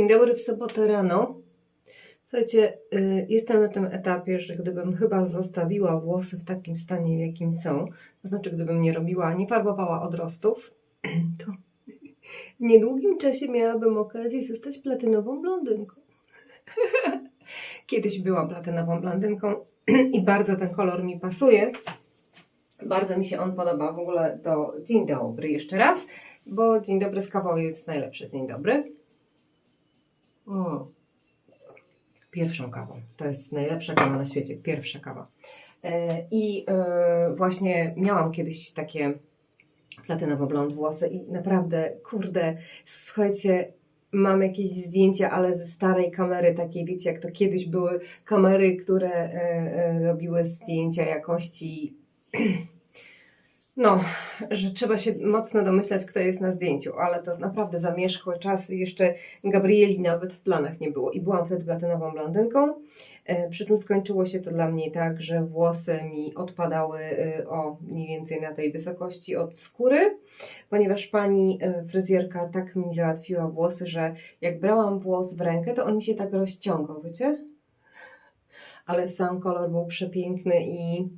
Dzień dobry w sobotę rano. Słuchajcie, y, jestem na tym etapie, że gdybym chyba zostawiła włosy w takim stanie, w jakim są, to znaczy gdybym nie robiła, nie farbowała odrostów, to w niedługim czasie miałabym okazję zostać platynową blondynką. Kiedyś byłam platynową blondynką i bardzo ten kolor mi pasuje. Bardzo mi się on podoba. W ogóle to dzień dobry jeszcze raz, bo dzień dobry z kawą jest najlepszy. Dzień dobry. O. Pierwszą kawą. To jest najlepsza kawa na świecie. Pierwsza kawa. E, I e, właśnie miałam kiedyś takie platynowo blond włosy i naprawdę, kurde, słuchajcie, mam jakieś zdjęcia, ale ze starej kamery, takiej wiecie, jak to kiedyś były kamery, które e, robiły zdjęcia jakości no, że trzeba się mocno domyślać, kto jest na zdjęciu, ale to naprawdę zamierzchły czas jeszcze Gabrieli nawet w planach nie było. I byłam wtedy platynową blondynką, e, przy czym skończyło się to dla mnie tak, że włosy mi odpadały e, o mniej więcej na tej wysokości od skóry, ponieważ pani e, fryzjerka tak mi załatwiła włosy, że jak brałam włos w rękę, to on mi się tak rozciągał, wiecie? Ale sam kolor był przepiękny i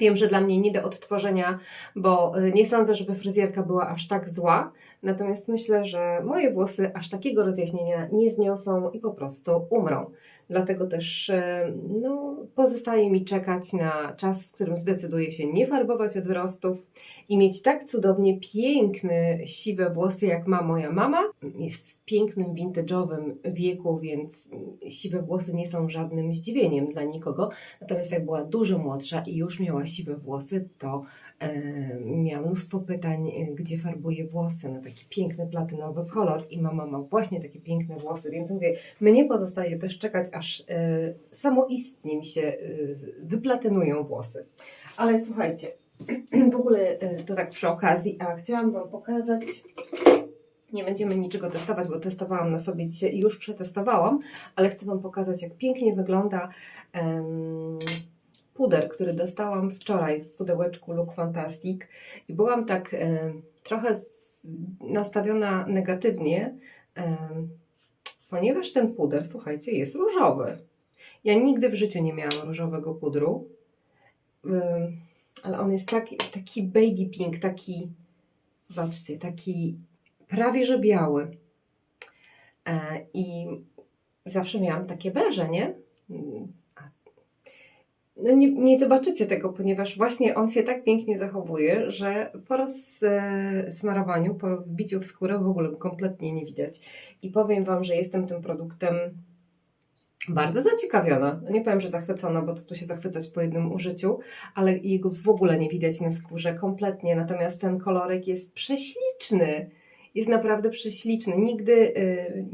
Wiem, że dla mnie nie do odtworzenia, bo y, nie sądzę, żeby fryzjerka była aż tak zła. Natomiast myślę, że moje włosy aż takiego rozjaśnienia nie zniosą i po prostu umrą. Dlatego też y, no, pozostaje mi czekać na czas, w którym zdecyduję się nie farbować odrostów i mieć tak cudownie piękne, siwe włosy, jak ma moja mama. Jest pięknym, vintage'owym wieku, więc siwe włosy nie są żadnym zdziwieniem dla nikogo. Natomiast jak była dużo młodsza i już miała siwe włosy, to e, miała mnóstwo pytań, e, gdzie farbuje włosy na taki piękny, platynowy kolor i mama ma właśnie takie piękne włosy, więc mówię, mnie pozostaje też czekać, aż e, samoistnie mi się e, wyplatynują włosy. Ale słuchajcie, w ogóle e, to tak przy okazji, a chciałam Wam pokazać, nie będziemy niczego testować, bo testowałam na sobie dzisiaj i już przetestowałam, ale chcę Wam pokazać, jak pięknie wygląda puder, który dostałam wczoraj w pudełeczku Look Fantastic i byłam tak trochę nastawiona negatywnie, ponieważ ten puder, słuchajcie, jest różowy. Ja nigdy w życiu nie miałam różowego pudru, ale on jest taki, taki baby pink, taki, zobaczcie, taki prawie że biały. E, I zawsze miałam takie beże, nie? No nie, nie zobaczycie tego, ponieważ właśnie on się tak pięknie zachowuje, że po rozsmarowaniu, po wbiciu w skórę w ogóle kompletnie nie widać. I powiem Wam, że jestem tym produktem bardzo zaciekawiona. No Nie powiem, że zachwycona, bo co tu się zachwycać po jednym użyciu, ale jego w ogóle nie widać na skórze kompletnie. Natomiast ten kolorek jest prześliczny. Jest naprawdę prześliczny. Nigdy y,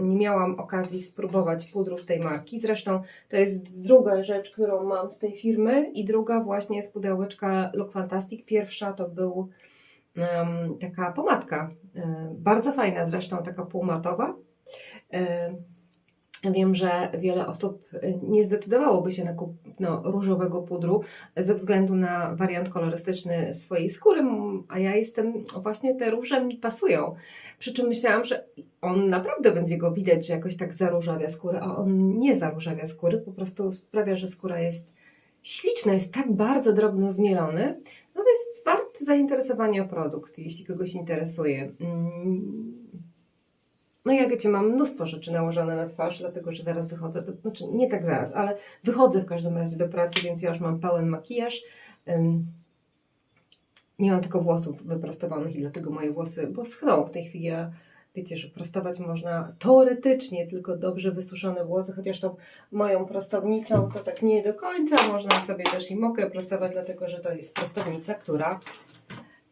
nie miałam okazji spróbować pudrów tej marki. Zresztą to jest druga rzecz, którą mam z tej firmy i druga właśnie z pudełeczka Look Fantastic. Pierwsza to był taka pomadka. Y, bardzo fajna zresztą, taka półmatowa. Y, Wiem, że wiele osób y, nie zdecydowałoby się na kupno różowego pudru ze względu na wariant kolorystyczny swojej skóry, a ja jestem, właśnie te róże mi pasują. Przy czym myślałam, że on naprawdę będzie go widać, że jakoś tak zaróżawia skórę, a on nie zaróżawia skóry, po prostu sprawia, że skóra jest śliczna, jest tak bardzo drobno zmielony, no to jest wart zainteresowania produkt, jeśli kogoś interesuje. Mm. No ja wiecie, mam mnóstwo rzeczy nałożone na twarz, dlatego że zaraz wychodzę, do, znaczy nie tak zaraz, ale wychodzę w każdym razie do pracy, więc ja już mam pełen makijaż. Nie mam tylko włosów wyprostowanych i dlatego moje włosy, bo schną w tej chwili. Ja, wiecie, że prostować można teoretycznie tylko dobrze wysuszone włosy, chociaż tą moją prostownicą to tak nie do końca. Można sobie też i mokre prostować, dlatego że to jest prostownica, która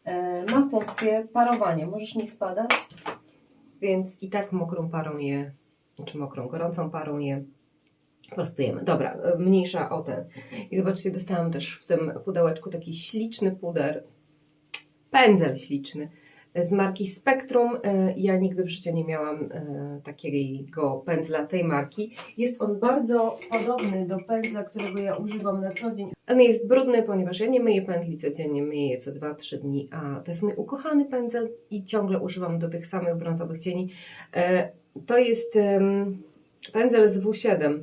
e, ma funkcję parowania. Możesz nie spadać więc i tak mokrą parą je, czy mokrą, gorącą parą je prostujemy. Dobra, e, mniejsza o ten. I zobaczcie, dostałam też w tym pudełeczku taki śliczny puder, pędzel śliczny z marki Spectrum. E, Ja nigdy w życiu nie miałam e, takiego pędzla tej marki. Jest on bardzo podobny do pędzla, którego ja używam na co dzień. On jest brudny, ponieważ ja nie myję pędzli codziennie, myję je co 2-3 dni, a to jest mój ukochany pędzel i ciągle używam do tych samych brązowych cieni. E, to jest pędzel z W7.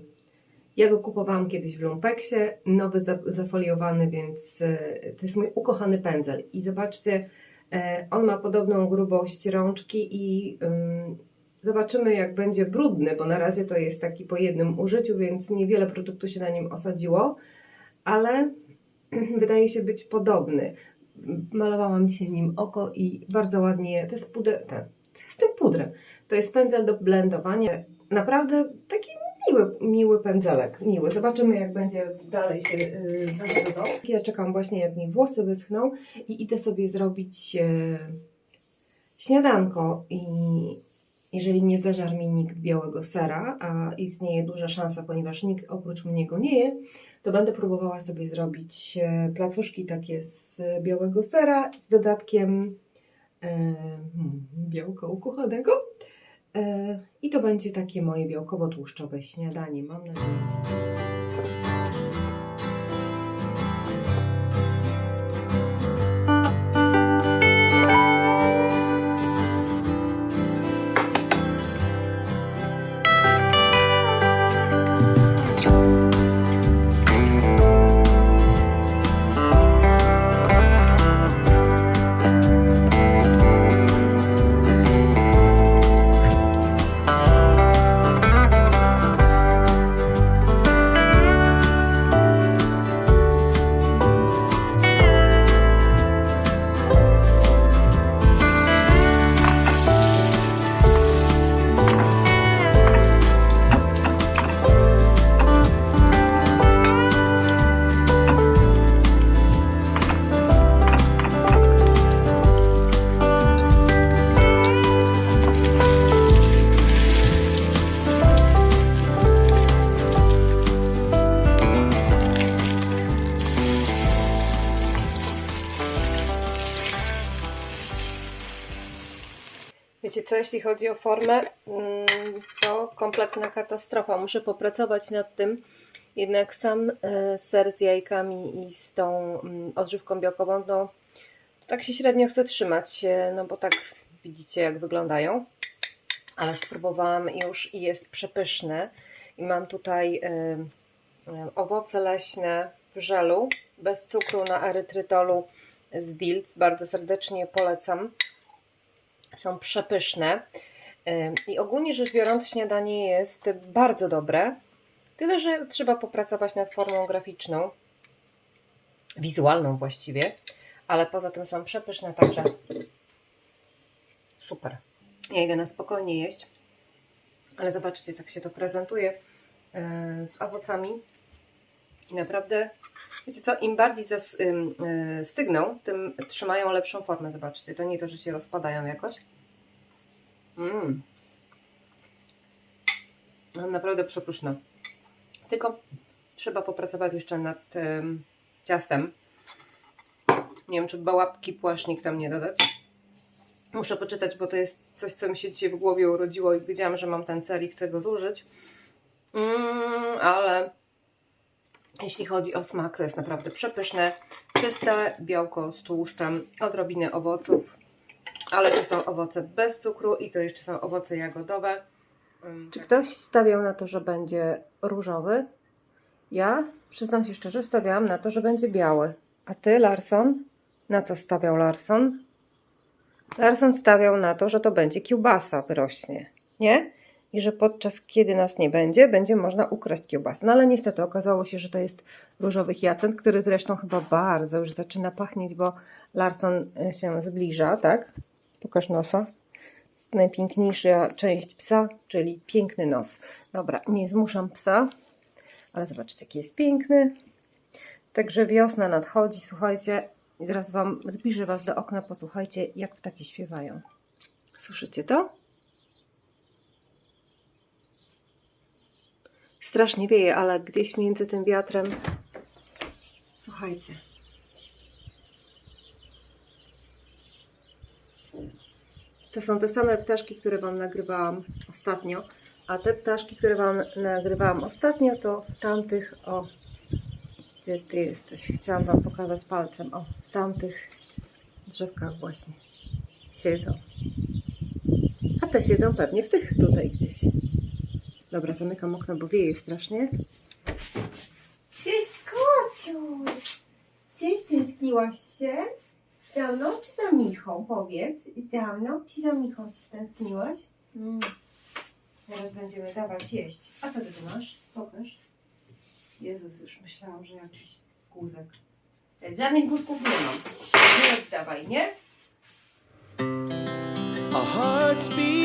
Ja go kupowałam kiedyś w Lumpeksie, nowy za- zafoliowany, więc to jest mój ukochany pędzel. I zobaczcie, on ma podobną grubość rączki i zobaczymy jak będzie brudny, bo na razie to jest taki po jednym użyciu, więc niewiele produktu się na nim osadziło, ale wydaje się być podobny. Malowałam dzisiaj nim oko i bardzo ładnie, to jest puder, jest tym pudrem. To jest pędzel do blendowania. Naprawdę taki miły, miły pędzelek, miły. Zobaczymy jak będzie dalej się yy, zachowywał. Ja czekam właśnie jak mi włosy wyschną i idę sobie zrobić e, śniadanko i jeżeli nie zażar mi nikt białego sera, a istnieje duża szansa, ponieważ nikt oprócz mnie go nie je, to będę próbowała sobie zrobić e, placuszki takie z białego sera z dodatkiem hmm, białka ukochanego. E, I to będzie takie moje białkowo-tłuszczowe śniadanie, mam nadzieję. Jeśli chodzi o formę, mm, to kompletna katastrofa. Muszę popracować nad tym. Jednak sam e, ser z jajkami i z tą mm, odżywką białkową, no to tak się średnio chcę trzymać, e, no bo tak widzicie jak wyglądają. Ale spróbowałam już i jest przepyszne. I mam tutaj e, owoce leśne w żelu, bez cukru na erytrytolu z Dilc. Bardzo serdecznie polecam są przepyszne. I ogólnie rzecz biorąc, śniadanie jest bardzo dobre. Tyle, że trzeba popracować nad formą graficzną, wizualną właściwie, ale poza tym są przepyszne, także super. Ja idę na spokojnie jeść, ale zobaczcie, tak się to prezentuje yy, z owocami. I naprawdę, wiecie co, im bardziej zas, y, stygną, tym trzymają lepszą formę. Zobaczcie, to nie to, że się rozpadają jakoś. Mmm. Naprawdę przepyszne. Tylko trzeba popracować jeszcze nad ciastem. Nie wiem, czy bałapki płasznik tam nie dodać. Muszę poczytać, bo to jest coś, co mi się dzisiaj w głowie urodziło i wiedziałam, że mam ten cel i chcę go zużyć. Mm, ale jeśli chodzi o smak, to jest naprawdę przepyszne. Czyste białko z tłuszczem, odrobinę owoców, ale to są owoce bez cukru i to jeszcze są owoce jagodowe. Czy ktoś stawiał na to, że będzie różowy? Ja przyznam się szczerze, stawiałam na to, że będzie biały. A ty, Larson? Na co stawiał Larson? Larson stawiał na to, że to będzie kiełbasa wyrośnie, nie? I że podczas kiedy nas nie będzie, będzie można ukraść kiełbasę. No ale niestety okazało się, że to jest różowy hiacynt, który zresztą chyba bardzo już zaczyna pachnieć, bo Larson y, się zbliża, tak? Pokaż nosa. Najpiękniejsza część psa, czyli piękny nos. Dobra, nie zmuszam psa, ale zobaczcie, jaki jest piękny. Także wiosna nadchodzi, słuchajcie. I teraz Wam zbliżę Was do okna, posłuchajcie, jak ptaki śpiewają. Słyszycie to? Strasznie wieje, ale gdzieś między tym wiatrem. Słuchajcie. To są te same ptaszki, które Wam nagrywałam ostatnio. A te ptaszki, które Wam nagrywałam ostatnio, to w tamtych, o, gdzie Ty jesteś? Chciałam Wam pokazać palcem. O, w tamtych drzewkach właśnie siedzą. A te siedzą pewnie w tych tutaj gdzieś. Dobra, zamykam okno, bo wieje strasznie. Cześć, kociu! Cześć, tęskniłaś się? Za mną czy za Michą? Powiedz. Za mną czy za Michą się tęskniłaś? Mm. Teraz będziemy dawać jeść. A co ty tu masz? Pokaż. Jezus, już myślałam, że jakiś guzek. E, Żadnych guzków nie mam. Jedź dawaj, nie? Hearts beat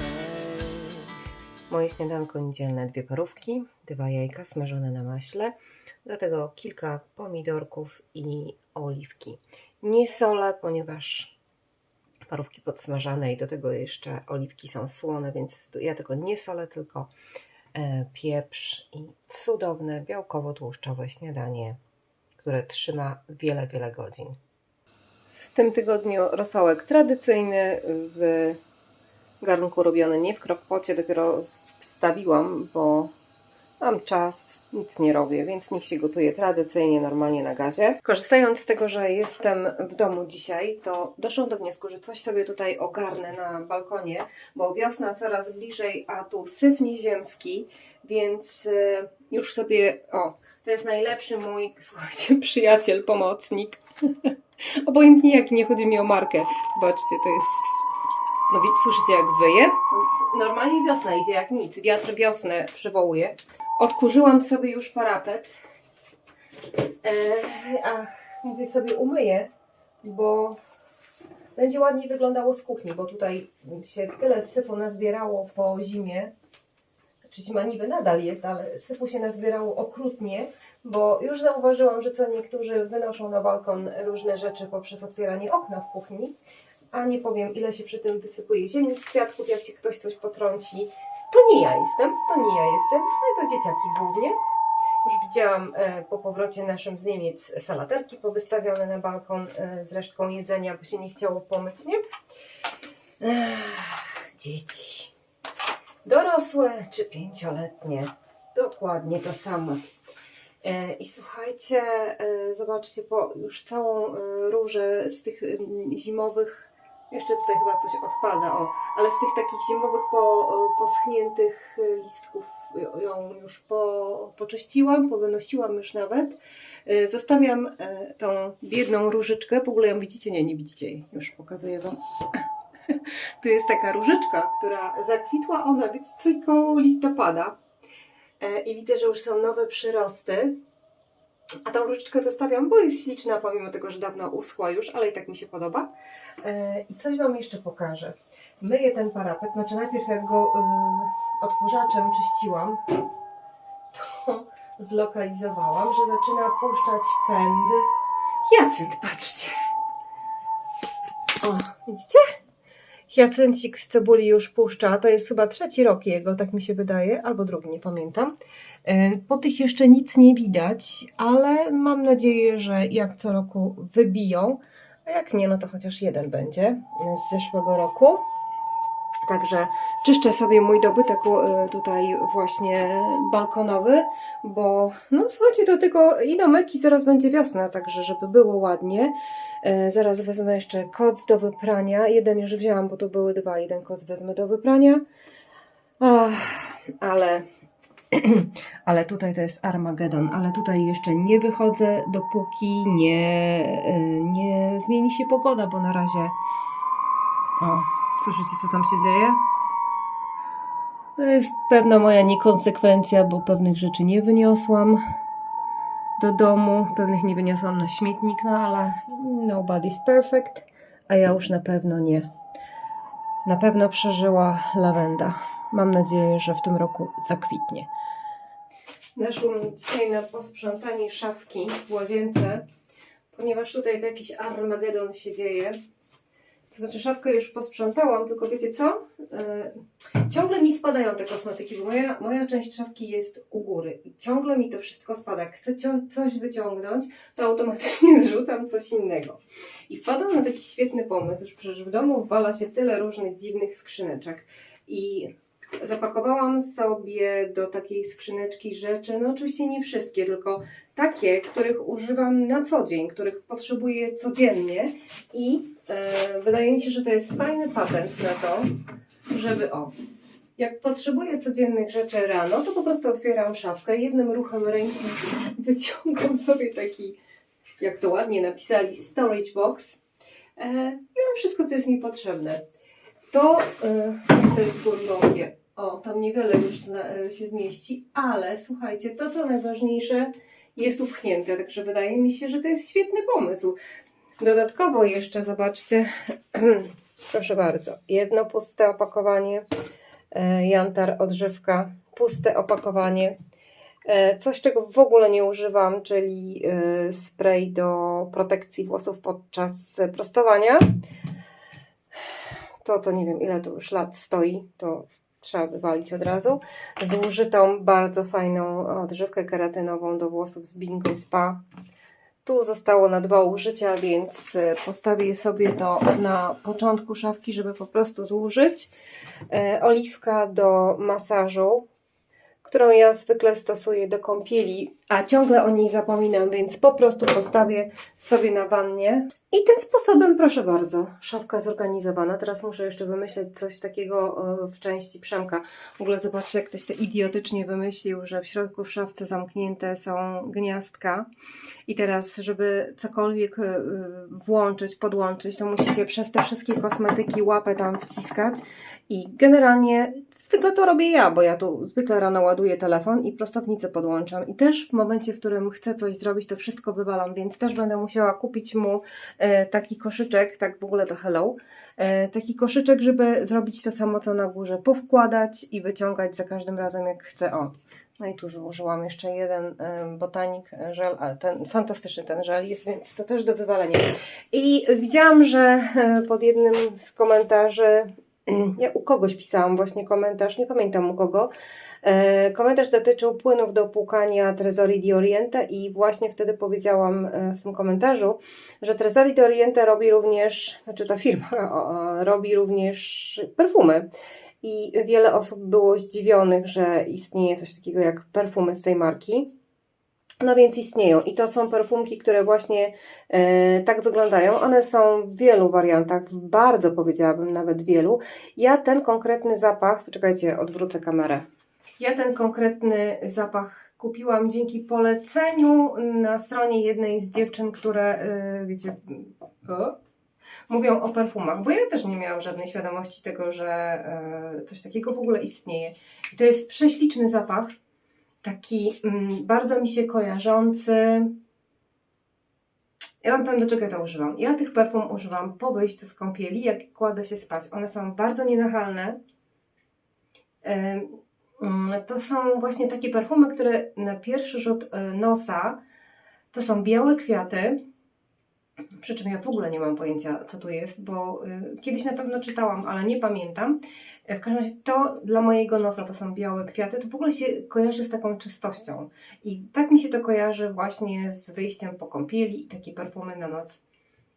Moje śniadanko niedzielne, dwie parówki, dwa jajka smażone na maśle, do tego kilka pomidorków i oliwki. Nie solę, ponieważ parówki podsmażane i do tego jeszcze oliwki są słone, więc ja tego nie solę, tylko e, pieprz i cudowne białkowo-tłuszczowe śniadanie, które trzyma wiele, wiele godzin. W tym tygodniu rosołek tradycyjny w garnku robiony nie w krokpocie, dopiero wstawiłam, bo mam czas, nic nie robię, więc niech się gotuje tradycyjnie, normalnie na gazie. Korzystając z tego, że jestem w domu dzisiaj, to doszłam do wniosku, że coś sobie tutaj ogarnę na balkonie, bo wiosna coraz bliżej, a tu syf nieziemski, więc y, już sobie, o, to jest najlepszy mój, słuchajcie, przyjaciel, pomocnik. Obojętnie jaki, nie chodzi mi o markę. Zobaczcie, to jest no więc słyszycie jak wyje? Normalnie wiosna idzie jak nic. Wiatr wiosnę przywołuje. Odkurzyłam sobie już parapet. E, a mówię sobie umyję, bo będzie ładniej wyglądało z kuchni, bo tutaj się tyle syfu nazbierało po zimie. Czy zima niby nadal jest, ale syfu się nazbierało okrutnie, bo już zauważyłam, że co niektórzy wynoszą na balkon różne rzeczy poprzez otwieranie okna w kuchni a nie powiem ile się przy tym wysypuje ziemi z kwiatków, jak się ktoś coś potrąci. To nie ja jestem, to nie ja jestem, ale to dzieciaki głównie. Już widziałam e, po powrocie naszym z Niemiec salaterki powystawione na balkon e, z resztką jedzenia, bo się nie chciało pomyć, nie? Ech, dzieci. Dorosłe czy pięcioletnie. Dokładnie to samo. E, I słuchajcie, zobaczcie, bo już całą różę z tych em, zimowych, jeszcze tutaj chyba coś odpada, o, ale z tych takich zimowych po, poschniętych e, listków ją już po, poczyściłam, powynosiłam już nawet. E, Zostawiam e, tą biedną różyczkę, w ogóle ją widzicie? Nie, nie widzicie jej, już pokazuję Wam. Tu jest taka różyczka, która zakwitła, ona wiecie, koło listopada. E, i widzę, że już są nowe przyrosty. A tą różyczkę zostawiam, bo jest śliczna, pomimo tego, że dawno uschła już, ale i tak mi się podoba. E, I coś Wam jeszcze pokażę. Myję ten parapet, znaczy najpierw jak go y, odkurzaczem czyściłam, to zlokalizowałam, że zaczyna puszczać pędy. Jacynt, patrzcie. O, widzicie? Hyacyncik z cebuli już puszcza. To jest chyba trzeci rok jego, tak mi się wydaje, albo drugi, nie pamiętam. E, Po tych jeszcze nic nie widać, ale mam nadzieję, że jak co roku wybiją. A jak nie, no to chociaż jeden będzie z zeszłego roku. Także czyszczę sobie mój dobytek e, tutaj właśnie balkonowy, bo no słuchajcie, do tego i do myki zaraz będzie wiosna, także żeby było ładnie. E, Zaraz wezmę jeszcze koc do wyprania. Jeden już wzięłam, bo to były dwa. Jeden koc wezmę do wyprania. Ach, ale, ale tutaj to jest Armagedon. Ale tutaj jeszcze nie wychodzę, dopóki nie, e, nie zmieni się pogoda, bo na razie. O, słyszycie, co tam się dzieje? To jest pewna moja niekonsekwencja, bo pewnych rzeczy nie wyniosłam do domu, pewnych nie wyniosłam na śmietnik, no ale nobody's perfect, a ja już na pewno nie. Na pewno przeżyła lawenda. Mam nadzieję, że w tym roku zakwitnie. Naszło mi dzisiaj na posprzątanie szafki w łazience, ponieważ tutaj to jakiś Armagedon się dzieje. To znaczy szafkę już posprzątałam, tylko wiecie co? Yy, ciągle mi spadają te kosmetyki, bo moja, moja część szafki jest u góry i ciągle mi to wszystko spada. Jak chcę coś wyciągnąć, to automatycznie zrzucam coś innego. I wpadłam na taki świetny pomysł, że przecież w domu wala się tyle różnych dziwnych skrzyneczek i zapakowałam sobie do takiej skrzyneczki rzeczy, no oczywiście nie wszystkie, tylko takie, których używam na co dzień, których potrzebuję codziennie i e, wydaje mi się, że to jest fajny patent na to, żeby o, jak potrzebuję codziennych rzeczy rano, to po prostu otwieram szafkę, jednym ruchem ręki wyciągam sobie taki, jak to ładnie napisali, storage box e, i mam wszystko, co jest mi potrzebne. To, e, to jest. O, tam niewiele już zna, e, się zmieści, ale słuchajcie, to co najważniejsze jest upchnięte, także wydaje mi się, że to jest świetny pomysł. Dodatkowo jeszcze zobaczcie, proszę bardzo, jedno puste opakowanie, e, jantar odżywka, puste opakowanie, e, coś czego w ogóle nie używam, czyli e, spray do protekcji włosów podczas prostowania. To, to nie wiem ile to już lat stoi, to trzeba wywalić od razu. Zużytą bardzo fajną odżywkę keratynową do włosów z Bingo Spa. Tu zostało na dwa użycia, więc e, postawię sobie to na początku szafki, żeby po prostu zużyć. E, oliwka do masażu, którą ja zwykle stosuję do kąpieli, a ciągle o niej zapominam, więc po prostu postawię sobie na wannie. I tym sposobem, proszę bardzo, szafka zorganizowana. Teraz muszę jeszcze wymyśleć coś takiego e, w części Przemka. W ogóle zobaczcie, jak ktoś to idiotycznie wymyślił, że w środku w szafce zamknięte są gniazdka. I teraz, żeby cokolwiek e, włączyć, podłączyć, to musicie przez te wszystkie kosmetyki łapę tam wciskać. I generalnie zwykle to robię ja, bo ja tu zwykle rano ładuję telefon i prostownicę podłączam. I też w momencie, w którym chcę coś zrobić, to wszystko wywalam, więc też będę musiała kupić mu e, taki koszyczek, tak w ogóle to hello, e, taki koszyczek, żeby zrobić to samo co na górze, powkładać i wyciągać za każdym razem jak chcę. O, no i tu złożyłam jeszcze jeden e, botanik żel, ale ten fantastyczny ten żel jest, więc to też do wywalenia. I widziałam, że pod jednym z komentarzy ja u kogoś pisałam właśnie komentarz, nie pamiętam u kogo. E, komentarz dotyczył płynów do płukania Tresori di Oriente i właśnie wtedy powiedziałam e, w tym komentarzu, że Tresori di Oriente robi również, znaczy ta firma robi również perfumy. I wiele osób było zdziwionych, że istnieje coś takiego jak perfumy z tej marki. No więc istnieją i to są perfumki, które właśnie e, tak wyglądają. One są w wielu wariantach, bardzo powiedziałabym nawet wielu. Ja ten konkretny zapach, poczekajcie, odwrócę kamerę. Ja ten konkretny zapach kupiłam dzięki poleceniu na stronie jednej z dziewczyn, które, e, wiecie, o, mówią o perfumach, bo ja też nie miałam żadnej świadomości tego, że e, coś takiego w ogóle istnieje. I to jest prześliczny zapach taki mm, bardzo mi się kojarzący. Ja Wam powiem, do czego ja to używam. Ja tych perfum używam po wyjściu z kąpieli, jak kładę się spać. One są bardzo nienachalne. Mm, To są właśnie takie perfumy, które na pierwszy rzut y, nosa to są białe kwiaty. Przy czym ja w ogóle nie mam pojęcia, co tu jest, bo y, kiedyś na pewno czytałam, ale nie pamiętam. W każdym razie to dla mojego nosa to są białe kwiaty, to w ogóle się kojarzy z taką czystością. I tak mi się to kojarzy właśnie z wyjściem po kąpieli i takie perfumy na noc.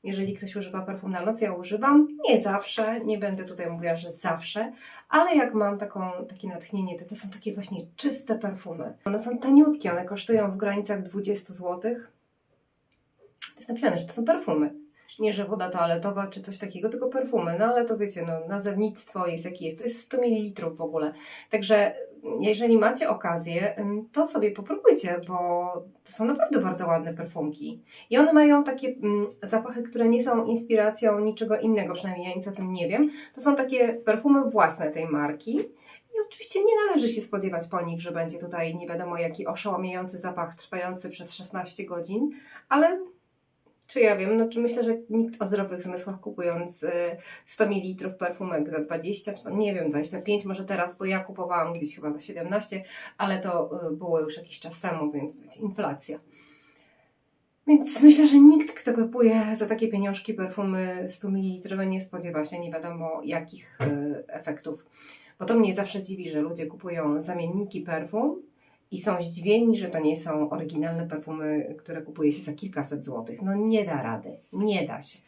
Jeżeli ktoś używa perfum na noc, ja używam. Nie zawsze, nie będę tutaj mówiła, że zawsze, ale jak mam taką, takie natchnienie, to to są takie właśnie czyste perfumy. One są taniutkie, one kosztują w granicach 20 zł. To jest napisane, że to są perfumy. Nie, że woda toaletowa czy coś takiego, tylko perfumy. No ale to wiecie, no, nazewnictwo jest jakie jest. To jest 100 ml w ogóle. Także jeżeli macie okazję, to sobie popróbujcie, bo to są naprawdę bardzo ładne perfumki. I one mają takie mm, zapachy, które nie są inspiracją niczego innego, przynajmniej ja nic o tym nie wiem. To są takie perfumy własne tej marki. I oczywiście nie należy się spodziewać po nich, że będzie tutaj nie wiadomo jaki oszołomiający zapach trwający przez 16 godzin, ale czy ja wiem, no czy myślę, że nikt o zdrowych zmysłach kupując y, 100 ml perfumek za 20, czy nie wiem, 25 może teraz, bo ja kupowałam gdzieś chyba za 17, ale to y, było już jakiś czas temu, więc wiecie, inflacja. Więc myślę, że nikt, kto kupuje za takie pieniążki perfumy 100 ml nie spodziewa się nie wiadomo jakich y, efektów. Bo to mnie zawsze dziwi, że ludzie kupują zamienniki perfum i są zdziwieni, że to nie są oryginalne perfumy, które kupuje się za kilkaset złotych. No nie da rady, nie da się.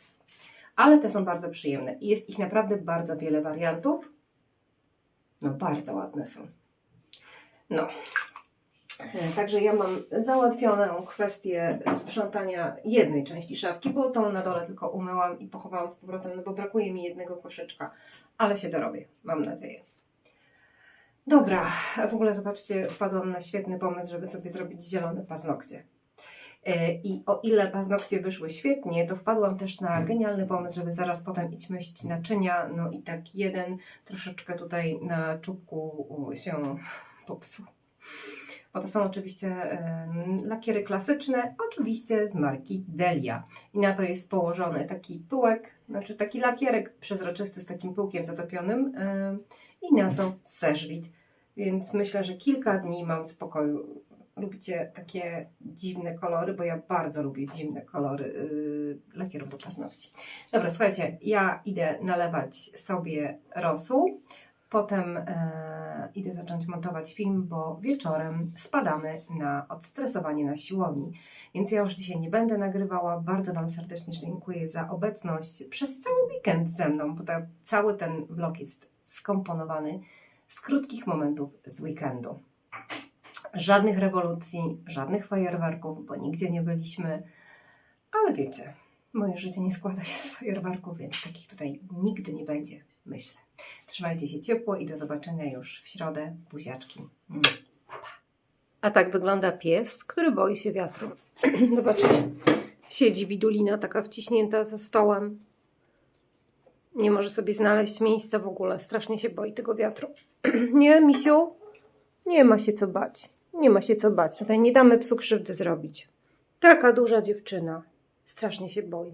Ale te są bardzo przyjemne i jest ich naprawdę bardzo wiele wariantów. No bardzo ładne są. No. E, Także ja mam załatwioną kwestię sprzątania jednej części szafki, bo tą na dole tylko umyłam i pochowałam z powrotem, no bo brakuje mi jednego koszyczka, ale się dorobię, mam nadzieję. Dobra, w ogóle zobaczcie, wpadłam na świetny pomysł, żeby sobie zrobić zielone paznokcie. E, I o ile paznokcie wyszły świetnie, to wpadłam też na genialny pomysł, żeby zaraz potem iść naczynia. No i tak jeden troszeczkę tutaj na czubku się popsuł. Bo to są oczywiście em, lakiery klasyczne, oczywiście z marki Delia. I na to jest położony taki pyłek, znaczy taki lakierek przezroczysty z takim pyłkiem zatopionym em, i na to serzwit. Więc myślę, że kilka dni mam spokoju. Lubicie takie dziwne kolory, bo ja bardzo lubię dziwne kolory yy, lakierów do paznokci. Dobra, słuchajcie, ja idę nalewać sobie rosół. Potem e, idę zacząć montować film, bo wieczorem spadamy na odstresowanie na siłowni. Więc ja już dzisiaj nie będę nagrywała. Bardzo Wam serdecznie dziękuję za obecność przez cały weekend ze mną, bo to cały ten vlog jest skomponowany z krótkich momentów z weekendu. Żadnych rewolucji, żadnych fajerwerków, bo nigdzie nie byliśmy. Ale wiecie, moje życie nie składa się z fajerwerków, więc takich tutaj nigdy nie będzie, myślę. Trzymajcie się ciepło i do zobaczenia już w środę. Buziaczki. Mm. A tak wygląda pies, który boi się wiatru. Zobaczcie, siedzi bidulina taka wciśnięta ze stołem. Nie może sobie znaleźć miejsca w ogóle. Strasznie się boi tego wiatru. Nie, misiu? Nie ma się co bać. Nie ma się co bać. Tutaj nie damy psu krzywdy zrobić. Taka duża dziewczyna. Strasznie się boi.